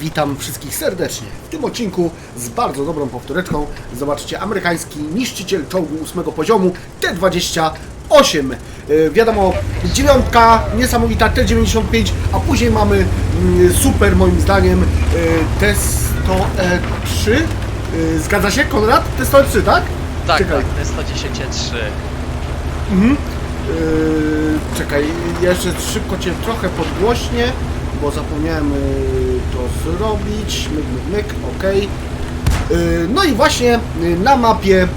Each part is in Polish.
Witam wszystkich serdecznie. W tym odcinku z bardzo dobrą powtóreczką zobaczycie amerykański niszczyciel czołgu ósmego poziomu T-28. E, Wiadomo, dziewiątka, niesamowita T-95, a później mamy mm, super moim zdaniem e, T-100E3. E, Zgadza się, Konrad? T-100E3, tak? Tak, Czekaj. tak, to jest 110 Yy, czekaj, jeszcze szybko Cię trochę podgłośnie, bo zapomniałem yy, to zrobić. Myk, myk, myk, ok. No i właśnie yy, na mapie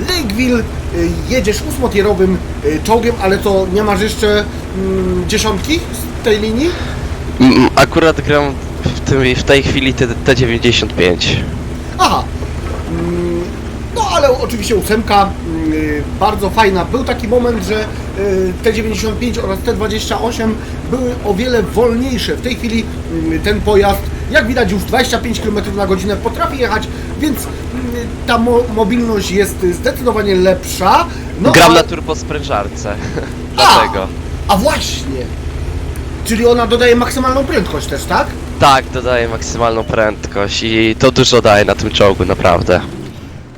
Lakeville yy, jedziesz ósmotierowym czołgiem, ale to nie masz jeszcze mm, dziesiątki z tej linii? Mm, Akurat gram w, tym, w tej chwili T- T95. Aha. Mm, No ale oczywiście ósemka mm, bardzo fajna. Był taki moment, że y, T95 oraz T28 były o wiele wolniejsze. W tej chwili mm, ten pojazd, jak widać już 25 km na godzinę potrafi jechać, więc mm, ta mo mobilność jest zdecydowanie lepsza. No, Gram a- na turbosprężarce. Dlatego. A właśnie! Czyli ona dodaje maksymalną prędkość też, tak? Tak, dodaję maksymalną prędkość i to dużo daje na tym czołgu, naprawdę.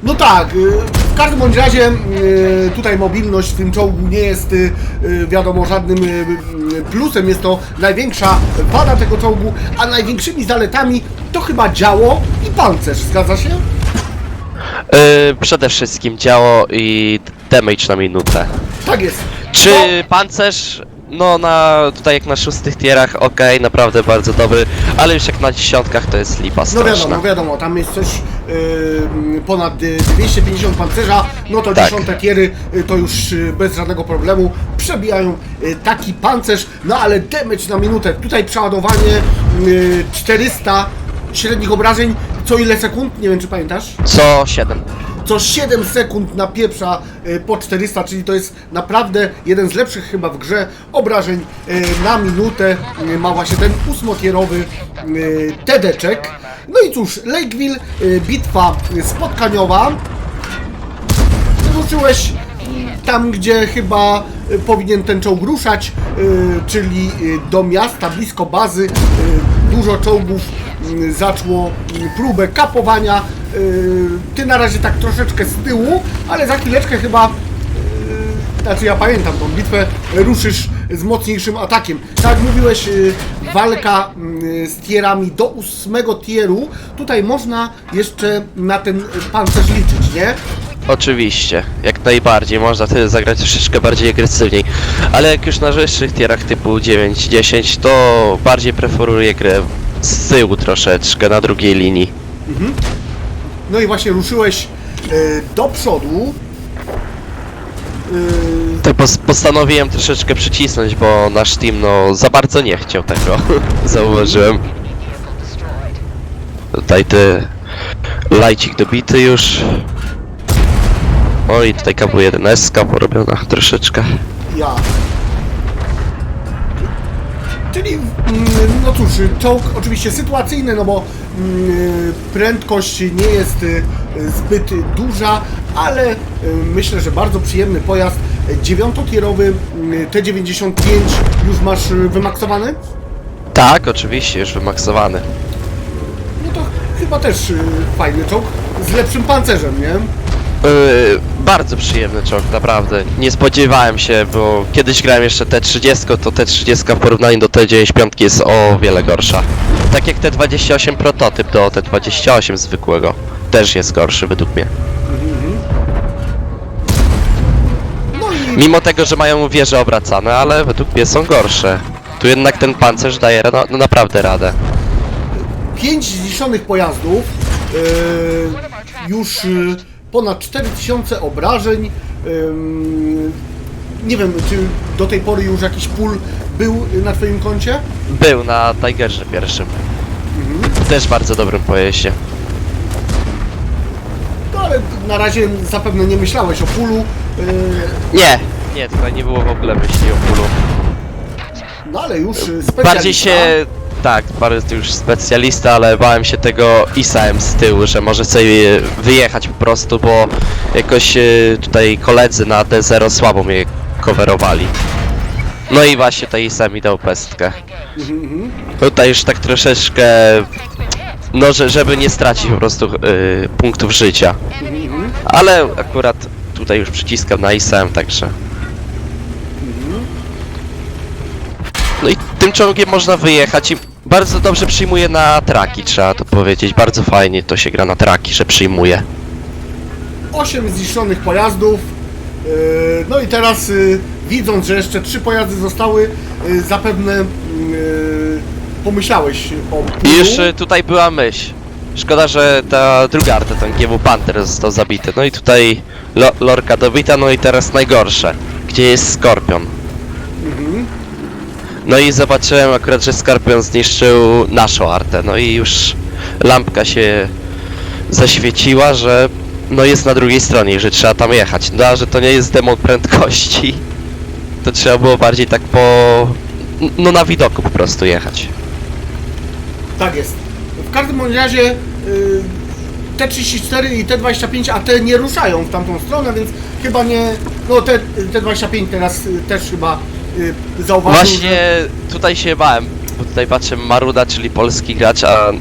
No tak, y, w każdym bądź razie y, tutaj mobilność w tym czołgu nie jest y, y, wiadomo żadnym plusem, jest to największa wada tego czołgu, a największymi zaletami to chyba działo i pancerz, zgadza się? Yy, przede wszystkim działo i damage na minutę. Tak jest. Czy No, pancerz? No na tutaj jak na szóstych tierach, okej, naprawdę bardzo dobry, ale już jak na dziesiątkach to jest lipa no straszna. wiadomo, wiadomo, tam jest coś y, ponad y, 250 pancerza, no to Tak. dziesiąte tiery y, to już y, bez żadnego problemu przebijają y, taki pancerz, no ale damage na minutę, tutaj przeładowanie y, 400 średnich obrażeń, co ile sekund? Nie wiem czy pamiętasz? Co 7. Co 7 sekund na pieprza y, po 400, czyli to jest naprawdę jeden z lepszych chyba w grze obrażeń y, na minutę. Y, Ma właśnie ten ósmotierowy y, TD-czek. No i cóż, Lakeville, y, bitwa spotkaniowa. Ruszyłeś tam, gdzie chyba y, powinien ten czołg ruszać, y, czyli do miasta, blisko bazy. Dużo czołgów zaczło próbę kapowania. Ty na razie tak troszeczkę z tyłu, ale za chwileczkę chyba znaczy ja pamiętam tą bitwę, ruszysz z mocniejszym atakiem. Tak jak mówiłeś, y, walka y, z tierami do ósmego tieru, tutaj można jeszcze na ten pancerz liczyć, nie? Oczywiście, jak najbardziej, można wtedy zagrać troszeczkę bardziej agresywniej, ale jak już na wyższych tierach typu 9-10, to bardziej preferuję grę z tyłu troszeczkę, na drugiej linii. No i właśnie ruszyłeś y, do przodu. Y, To pos- postanowiłem troszeczkę przycisnąć, bo nasz team no za bardzo nie chciał tego, zauważyłem. Tutaj ty lajcik dobity już. O i tutaj KW1S porobiona troszeczkę. ja. Czyli, mm, no cóż, czołg oczywiście sytuacyjny, no bo mm, prędkość nie jest y, zbyt duża, ale y, myślę, że bardzo przyjemny pojazd. Dziewiątotierowy y, T95 już masz y, wymaksowany? Tak, oczywiście, już wymaksowany. No to chyba też y, fajny czołg z lepszym pancerzem, nie? Yy, bardzo przyjemny czołg, naprawdę. Nie spodziewałem się, bo kiedyś grałem jeszcze T30, to T30 w porównaniu do T95 jest o wiele gorsza. Tak jak T28 prototyp do T28 zwykłego. Też jest gorszy według mnie. Mimo tego, że mają wieże obracane, ale według mnie są gorsze. Tu jednak ten pancerz daje no, no naprawdę radę. pięć zniszczonych pojazdów, yy, już yy, ponad 4000 obrażeń. Ym, nie wiem, czy do tej pory już jakiś pól był na Twoim koncie? Był na Tigerze pierwszym. Też bardzo dobrym pojeździe. No ale na razie zapewne nie myślałeś o pulu. Nie, nie, tutaj nie było w ogóle myśli o pulu. no ale już yy, specjalista. Bardziej się. Tak, bardzo już specjalista, ale bałem się tego ISAM z tyłu, że może sobie wyjechać po prostu, bo jakoś e, tutaj koledzy na D0 słabo mnie coverowali. No i właśnie tutaj sami dał pestkę. Mhm, mhm. Tutaj już tak troszeczkę... No, że, żeby nie stracić po prostu y, punktów życia. Ale akurat tutaj już przyciskam na ISM, także... No i tym czołgiem można wyjechać i bardzo dobrze przyjmuje na traki, trzeba to powiedzieć. Bardzo fajnie to się gra na traki, że przyjmuje. 8 zniszczonych pojazdów. Yy, No i teraz yy, widząc, że jeszcze trzy pojazdy zostały, yy, zapewne yy, pomyślałeś o I pulu. y, tutaj była myśl. Szkoda, że ta druga arta, ten GW Panther został zabity. No i tutaj lo, Lorka dobita, no i teraz najgorsze. Gdzie jest Skorpion? Mhm. No i zobaczyłem akurat, że Skorpion zniszczył naszą artę. No i już lampka się zaświeciła, że no jest na drugiej stronie i że trzeba tam jechać. No a że to nie jest demon prędkości, to trzeba było bardziej tak po... no na widoku po prostu jechać. Tak jest. W każdym bądź razie yy, T34 i T25 AT nie ruszają w tamtą stronę, więc chyba nie. No te, T25 teraz yy, też chyba zauważył. Właśnie że- tutaj się bałem, bo tutaj patrzę Maruda, czyli polski gracz, a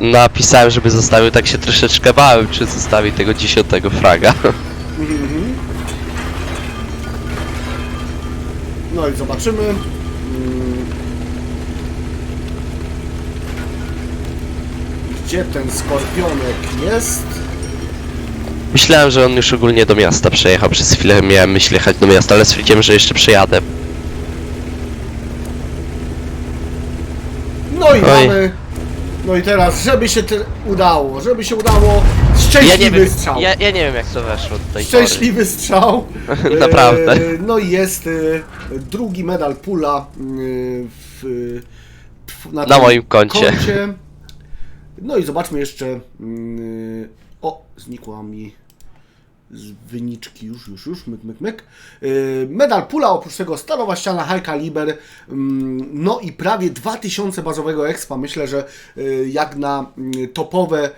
napisałem, żeby zostawił, tak się troszeczkę bałem, czy zostawi tego dziesiątego fraga. Mhm. No i zobaczymy. Mm. Gdzie ten skorpionek jest? Myślałem, że on już ogólnie do miasta przejechał, przez chwilę miałem myśl jechać do miasta, ale stwierdziłem, że jeszcze przejadę. No i Oj. mamy. No i teraz, żeby się te udało, żeby się udało. Ja Szczęśliwy nie wiem, strzał. ja, ja nie wiem jak to weszło tutaj. Szczęśliwy strzał. Naprawdę. E, No i jest e, drugi medal pula e, w, Na tym moim koncie. No i zobaczmy jeszcze. mm, O, znikła mi z wyniczki już, już, już, myk, myk, myk. E, Medal pula, oprócz tego stalowa ściana high caliber, mm, no i prawie 2000 bazowego expa. Myślę, że e, jak na mm, topowe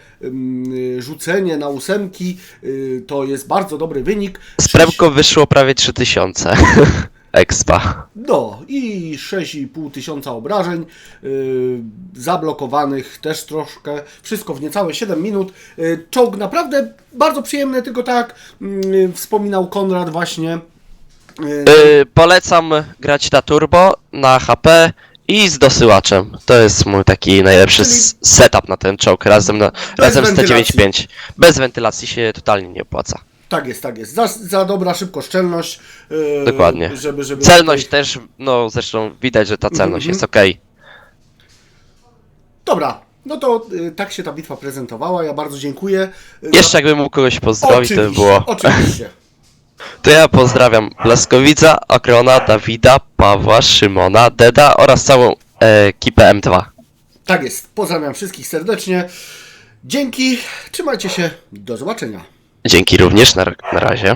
rzucenie na ósemki, e, to jest bardzo dobry wynik. Z premką wyszło prawie 3000 expa. No i 6,5 tysiąca obrażeń, yy, zablokowanych też troszkę, wszystko w niecałe 7 minut. Yy, czołg naprawdę bardzo przyjemny, tylko tak yy, wspominał Konrad właśnie. Yy, Yy, polecam grać na turbo, na HP i z dosyłaczem. To jest mój taki najlepszy Czyli- setup na ten czołg razem, na, razem z wentylacji. T95. Bez wentylacji się totalnie nie opłaca. Tak jest, tak jest. Za, za dobra szybkoszczelność. Yy, Dokładnie. Żeby, żeby Celność też, no zresztą widać, że ta celność Mhm. jest okej. Dobra. No to yy, tak się ta bitwa prezentowała. Ja bardzo dziękuję. Yy, Jeszcze jakbym mógł kogoś pozdrowić, to by oczywiście, było. Oczywiście. To ja pozdrawiam Blaskowica, Akrona, Dawida, Pawła, Szymona, Deda oraz całą e, ekipę M2. Tak jest. Pozdrawiam wszystkich serdecznie. Dzięki. Trzymajcie się. Do zobaczenia. Dzięki również, na, na razie.